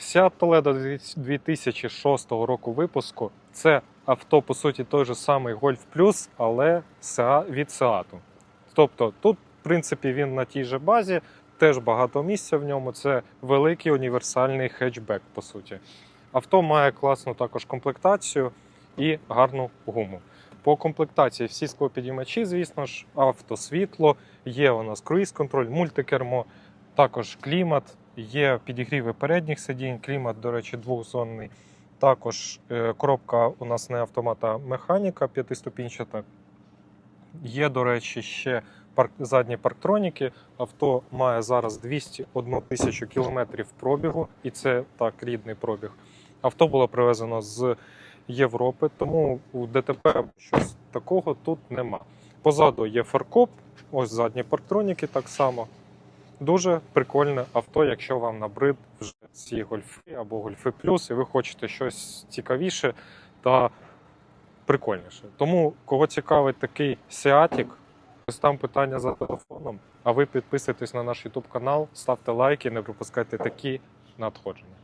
Seat Toledo 2006 року випуску. Це авто, по суті, той же самий Golf Plus, але від Seat. Тобто тут, в принципі, він на тій же базі, теж багато місця в ньому. Це великий універсальний хетчбек, по суті. Авто має класну також комплектацію і гарну гуму. По комплектації всі склопідіймачі, звісно ж, автосвітло, є у нас круїз-контроль, мультикермо, також клімат, є підігріви передніх сидінь, клімат, до речі, двохзонний. Також е, коробка у нас не автомат, а механіка п'ятиступінчата. Є, до речі, ще парк, задні парктроніки. Авто має зараз 201 тисячу кілометрів пробігу, і це так рідний пробіг. Авто було привезено з Європи, тому у ДТП щось такого тут нема. Позаду є фаркоп, ось задні парктроніки так само. Дуже прикольне авто, якщо вам набрид вже ці гольфи або гольфи плюс, і ви хочете щось цікавіше та прикольніше. Тому, кого цікавить такий Сіатік, ось там питання за телефоном. А ви підписуйтесь на наш YouTube канал, ставте лайки, не пропускайте такі надходження.